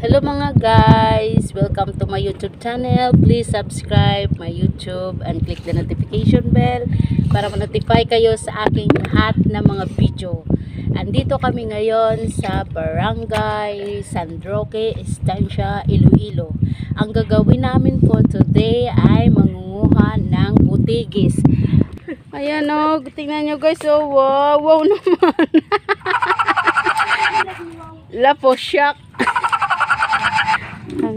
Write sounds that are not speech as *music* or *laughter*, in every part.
Hello mga guys! Welcome to my YouTube channel. Please subscribe my YouTube and click the notification bell para ma-notify kayo sa aking lahat ng mga video. Andito kami ngayon sa Barangay San Roque, Estancia, Iloilo. Ang gagawin namin for today ay mangunguha ng butigis. Ayan o, tingnan nyo guys, oh, wow, wow naman. *laughs* Lapo shock.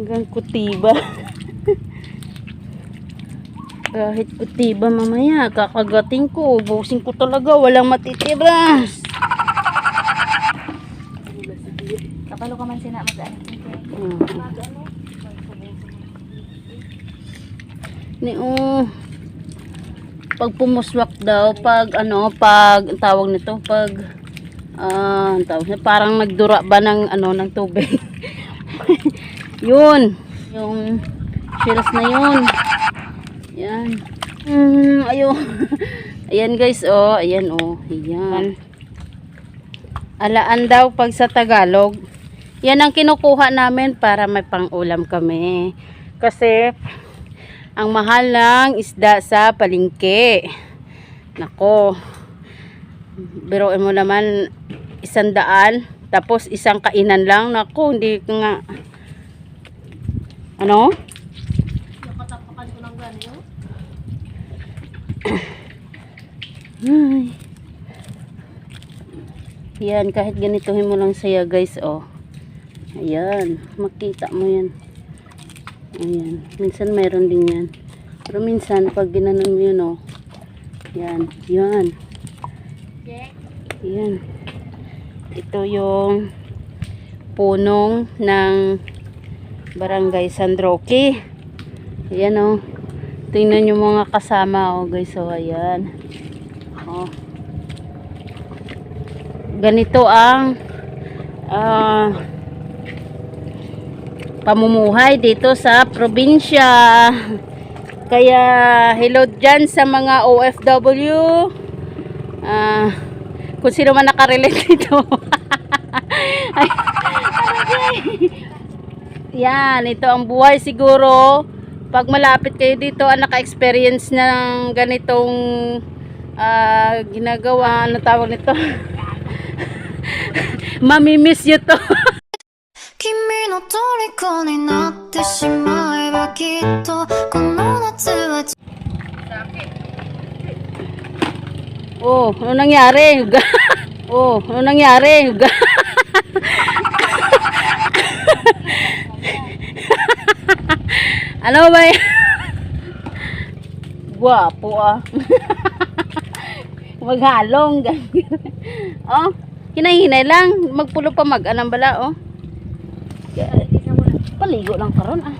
Hanggang kutiba. *laughs* Kahit kutiba mamaya, kakagating ko, ubusin ko talaga, walang matitira. Kapalo ka man sina. Hmm. Ni oh, pag pumuswak daw, pag ano, pag ang tawag nito, pag ah, ang tawag parang nagdura ba ng ano ng tubig. *laughs* yun, yung shells na yun. Yan. Hmm, ayun. *laughs* ayan guys, oh, ayan oh, ayan. Alaan daw pag sa Tagalog. Yan ang kinukuha namin para may pang-ulam kami. Kasi ang mahal ng isda sa palingke. Nako. Biruin mo naman isang daan. Tapos isang kainan lang. Nako, hindi nga. Ano? Nakatapakan ko ng ganyo. Ay. Yan, kahit ganituhin mo lang siya guys, oh. Ayan, makita mo yan. Ayan, minsan mayroon din yan. Pero minsan, pag ginanon mo yun, oh. Yan, yan. Yan. Ito yung punong ng Barangay San Roque. Ayan, oh. Tingnan yung mga kasama, oh, guys, oh. Ayan. Oh ganito ang ah, pamumuhay dito sa probinsya. Kaya hello dyan sa mga OFW. Ah, kung sino man nakarelate *laughs* dito. Yan, ito ang buhay siguro. Pag malapit kayo dito, ang naka-experience ng ganitong uh, ginagawa, ano tawag nito? *laughs* Mamimiss nyo to. *laughs* Kimi no toriko ni natte kitto kono natsu wa Oh, ano nangyari? *laughs* oh, ano nangyari? Ano ba yan? Guwapo ah. *laughs* Maghalong. oh, hinahinay lang. Magpulo pa mag anang bala oh. Paligo lang karon ah.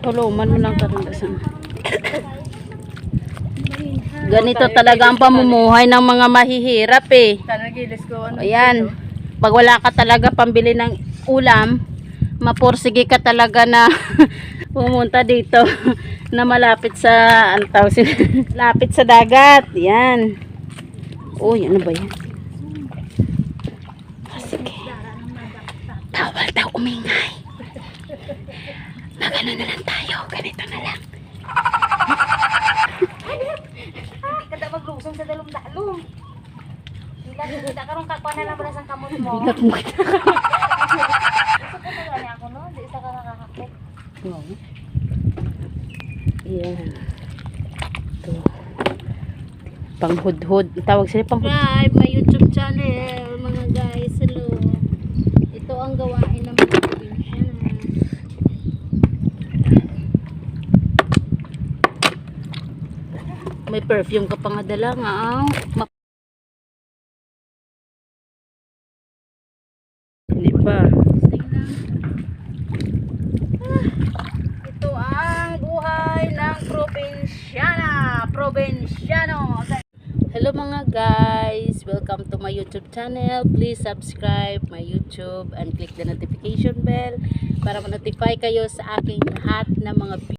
Tuluman mo lang karon sa. Ganito talaga ang pamumuhay ng mga mahihirap eh. Ano. Ayan. Pag wala ka talaga pambili ng ulam, mapursige ka talaga na *laughs* pumunta dito *laughs* na malapit sa ang tawag sila- *laughs* lapit sa dagat. Yan. Uy, ano ba yan? Ah, sige. Bawal daw umingay. Magano na lang tayo. Ganito na lang. Hindi ka dapat maglusong sa dalong-dalong. Hindi kita karong kakwa na lang pala sa kamot mo. Bigat mo kita. Gusto ko na gani ako no, di ka nakakakit. Wow. Yan. Ito. Panghudhod. Tawag sila panghudhod. Subscribe my YouTube channel, mga guys. Hello. Ito ang gawain ng mga probinsya. May perfume ka pa nga dala nga. ah. Ma- Hindi pa. Ito ang buhay ng probinsyana. Probinsyano. Hello mga guys. Welcome to my YouTube channel. Please subscribe my YouTube and click the notification bell para ma-notify kayo sa aking lahat ng mga